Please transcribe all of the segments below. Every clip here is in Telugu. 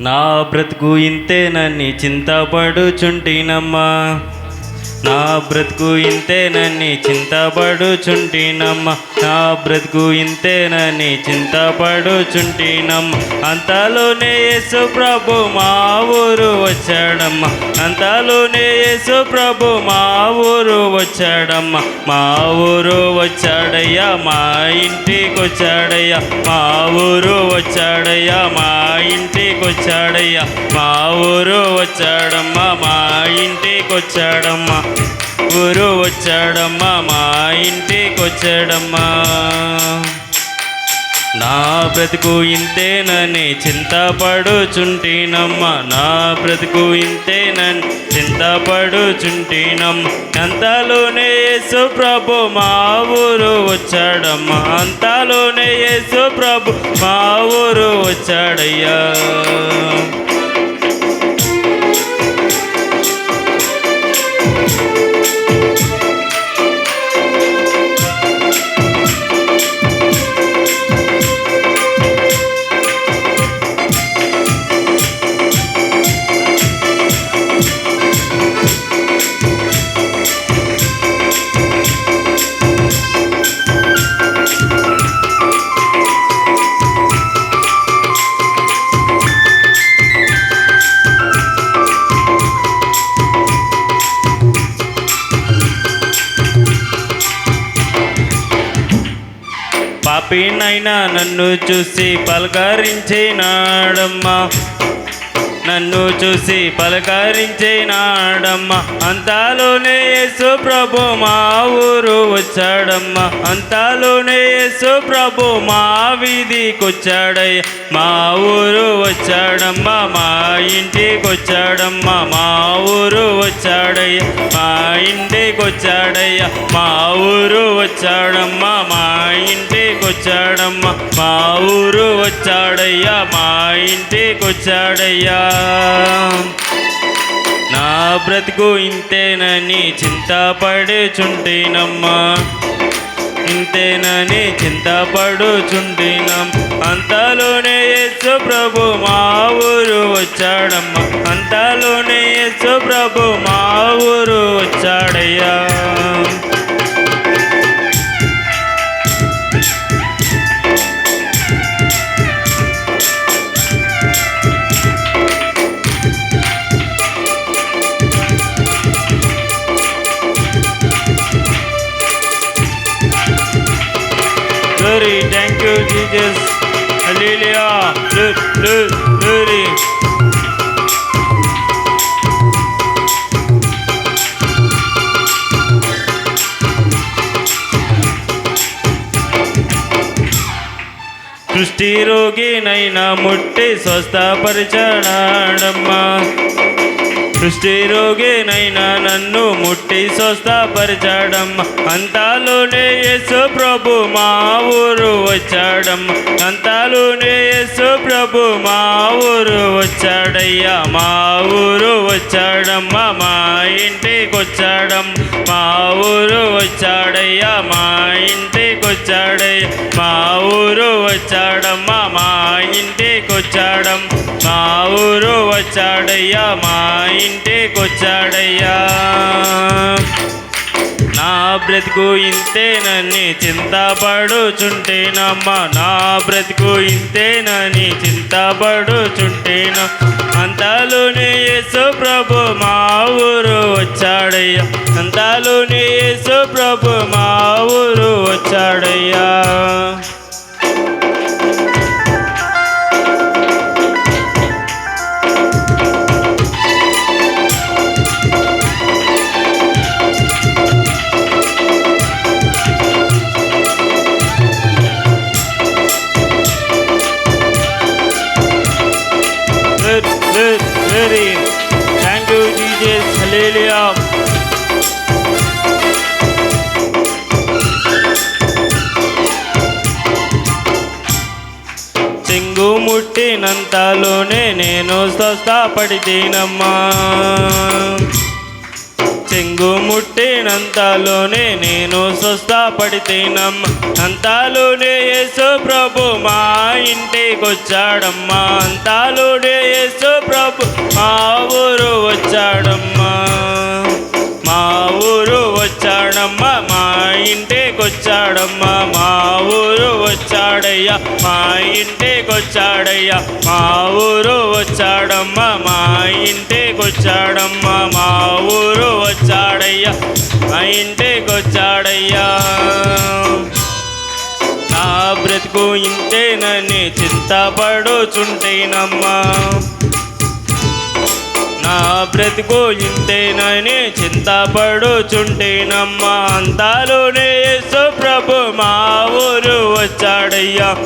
నా బ్రతుకు ఇంతేనని చింతపడుచుంటినమ్మా. నా బ్రతుకు ఇంతేనని చింతపడుచుంటినమ్మ. నా బ్రతుకు ఇంతేనని చింతపడుచుంటినమ్మ. అంతలోనే యేసు ప్రభు మా ఊరు వచ్చాడమ్మ. అంతలోనే యేసు ప్రభు మా ఊరు వచ్చాడమ్మ. మా ఊరు వచ్చాడయ్యా మా ఇంటికి వచ్చాడయ్యా మా ఊరు వచ్చాడయ్యా మా ఇంటికి వచ్చాడయ్యా మా ఊరు వచ్చాడమ్మా మా ఇంటికి వచ్చాడమ్మా ఊరు వచ్చాడమ్మా మా ఇంటికి వచ్చాడమ్మా నా బ్రతుకు ఇంతేనని చింతపడుచుంటినమ్మా నా బ్రతుకు ఇంతేనని చింతపడుచుంటినమ్మ. అంతలోనే యేసు ప్రభు మా ఊరు వచ్చాడమ్మా అంతలోనే యేసు ప్రభు మా ఊరు వచ్చాడయ్యా. నాయన నన్ను చూసి పలకరించినాడమ్మా. నన్ను చూసి పలకరించినాడమ్మ. అంతాలోనే యేసు ప్రభు మా ఊరు వచ్చాడమ్మ. అంతాలోనే యేసు ప్రభు మా వీధికి వచ్చాడయ్య మా ఊరు వచ్చాడమ్మ మా ఇంటికొచ్చాడమ్మ. మా ఊరు వచ్చాడయ్య మా ఇంటికి వచ్చాడయ్య మా ఊరు వచ్చాడమ్మ మా ఇంటి వచ్చాడమ్మ మా ఊరు వచ్చాడయ్యా మా ఇంటికి వచ్చాడయ్యా నా బ్రతుకు ఇంతేనని చింతపడుచుంటేనమ్మా ఇంతేనని చింతపడుచుంటినం అంతలోనే యేసు ప్రభు మా ఊరు వచ్చాడమ్మా. అంతలోనే యేసు ప్రభు మా ఊరు వచ్చాడయ్యా. You, Jesus. Hallelujah. Look, look, glory. సృష్టి రోగినైనా ముట్టి స్వస్థపరిచాడమ్మా సృష్టి రోగినైనా నన్ను ముట్టి స్వస్థపరిచాడమ్మ. అంతాలోనే యేసు ప్రభు మా ఊరు వచ్చాడమ్మ. అంతాలోనే యేసు ప్రభు మా ఊరు వచ్చాడయ్యా. మా ఊరు వచ్చాడమ్మ. మా ఇంటికి వచ్చాడమ్మ మా ఊరు వచ్చాడయ్యా. మా ఇంటికి వచ్చాడయ్యా మా ఊరు వచ్చాడమ్మ. మా ఇంటికి వచ్చాడమ్మ మా ఊరు వచ్చాడయ్యా మా ఇంటికి వచ్చాడయ్యా నా బ్రతుకు ఇంతేనని చింతపడుచుంటేనమ్మా నా బ్రతుకు ఇంతేనని చింతపడుచుంటేన అంతలోనే యేసు ప్రభు మా ఊరు వచ్చాడయ్యా. అంతలోనే యేసు ప్రభు మా ఊరు వచ్చాడయ్యా. ముట్టినంతలోనే నేను స్వస్థపడితేనమ్మా చెంగు ముట్టినంతలోనే నేను స్వస్థపడితేనమ్మ అంతాలోనే యేసు ప్రభు మా ఇంటికి వచ్చాడమ్మా అంతాలోనే యేసు మా ఊరు వచ్చాడమ్మా. మా ఊరు వచ్చాడమ్మా మా ఇంటికొచ్చాడమ్మా మా వచ్చాడయ్యా. మా ఇంటికొచ్చాడయ్యా. మా ఊరు వచ్చాడమ్మా. మా ఇంటికొచ్చాడమ్మా. మా ఊరు వచ్చాడయ్యా. మా ఇంటికొచ్చాడయ్యా. నా బ్రతుకు ఇంతేనని చింతపడుచుంటేనమ్మా. నా బ్రతుకు ఇంతేనని చింతపడుచుంటేనమ్మా. అంతాలోనే యేసు ప్రభు మా ఊరు వచ్చాడయ్యా.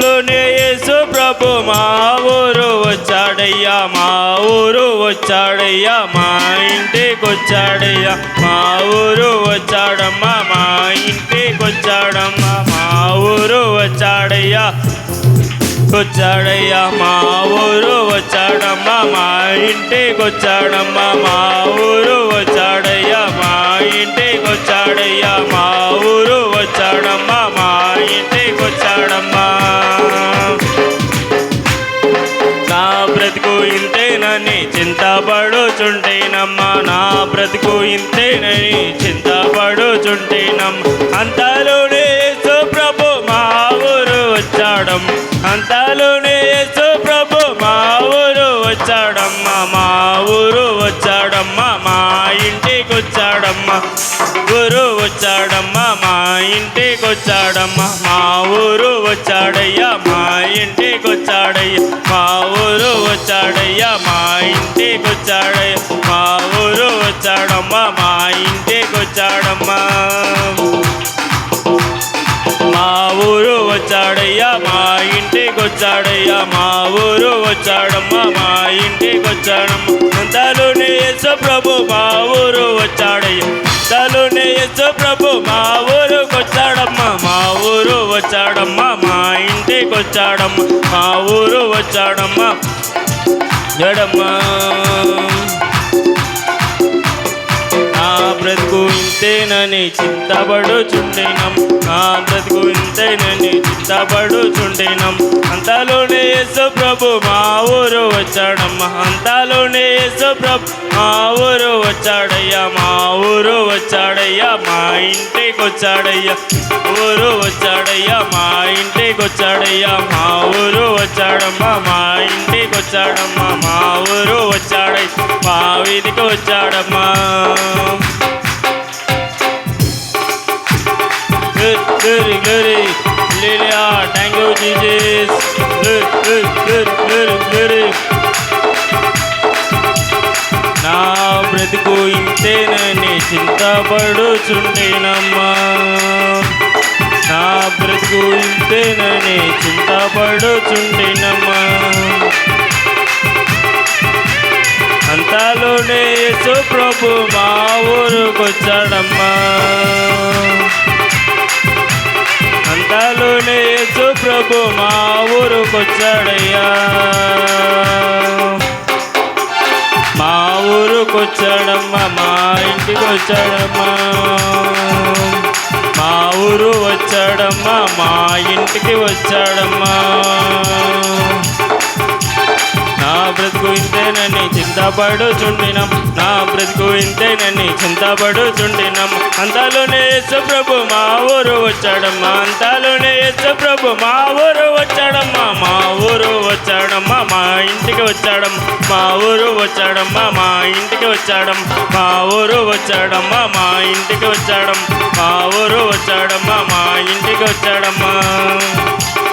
లోనే యేసు ప్రభు మా ఊరు వచ్చాడయ్యా. మా ఊరు వచ్చాడయ్యా. మా ఇంటికి వచ్చాడయ్యా మా ఊరు వచ్చాడమ్మా. మా ఇంటికి వచ్చాడమ్మా మా ఊరు వచ్చాడయ్యా. వచ్చాడయ్యా మా ఊరు వచ్చాడమ్మా మా ఇంటికి వచ్చాడమ్మా మా ఊరు వచ్చాడయ్యా మా ఇంటికి వచ్చాడయ్యా మా ఊరు వచ్చాడమ్మా మా ఇంటికి వచ్చాడమ్మా. నా బ్రతుకు ఇంతేనని చింతపడుచుంటేనమ్మా నా బ్రతుకు ఇంతేనని చింతపడుచుంటేనమ్మా అంత వచ్చాడమ్మా మా ఊరు వచ్చాడయ్యా మా ఇంటికి వచ్చాడయ్యా. మా ఊరు వచ్చాడయ్యా మా ఇంటికి వచ్చాడయ్యా. మా ఊరు వచ్చాడమ్మా మా ఇంటికి వచ్చాడమ్మా. మా ఊరు వచ్చాడయ్యా మా ఇంటికి వచ్చాడయ్యా. మా ఊరు వచ్చాడమ్మా మా ఇంటికి వచ్చాడమ్మా. అంతలోనే యేసు ప్రభు మా ఊరు వచ్చాడయ్యా. అంతలోనే యేసు ప్రభు మా ఊరు వచ్చాడమ్మా మా ఇంటికి వచ్చాడమ్మా మా ఊరు వచ్చాడమ్మా. జడమ్మా బ్రతుకు ఇంతేనని చింతపడుచుండేనం. నా బ్రతుకు ఇంతేనని చింతపడుచుండేనం. అంతలోనే యేసు ప్రభు మా ఊరు వచ్చాడమ్మా. అంతలోనే యేసు ప్రభు మా ఊరు వచ్చాడయ్యా. మా ఊరు వచ్చాడయ్యా. మా ఇంటికి వచ్చాడయ్యా ఊరు వచ్చాడయ్యా. మా ఇంటికి వచ్చాడయ్యా మా ఊరు వచ్చాడమ్మా. మా ఇంటికి వచ్చాడమ్మా మా ఊరు వచ్చాడయ్యా. మా వీధికి వచ్చాడమ్మా. చింతపడుచుండేనమ్మా నా బ్రతుకు ఇంతేనని చింతపడుచుండేనమ్మా. అంతలోనే యేసు ప్రభు మా ఊరుకొచ్చాడమ్మా. అంతలోనే యేసు ప్రభు మా ఊరుకొచ్చాడయ్యా. మా ఊరుకొచ్చాడమ్మా మా ఇంటికి వచ్చాడమ్మా. మా ఊరు వచ్చాడమ్మా మా ఇంటికి వచ్చాడమ్మా. బ్రతుకు ఇంతేనని చింతపడుచుండినం. నా బ్రతుకు ఇంతేనని చింతపడుచుండినం. అంతలోనే యేసు ప్రభు మా ఊరు వచ్చాడమ్మా. అంతలోనే యేసు ప్రభు మా ఊరు వచ్చాడమ్మా. మా ఊరు వచ్చాడమ్మా మా ఇంటికి వచ్చాడమ్మా మా ఊరు వచ్చాడమ్మా మా ఇంటికి వచ్చాడం. మా ఊరు వచ్చాడమ్మా మా ఇంటికి వచ్చాడం. మా ఊరు వచ్చాడమ్మా మా ఇంటికి వచ్చాడమ్మా.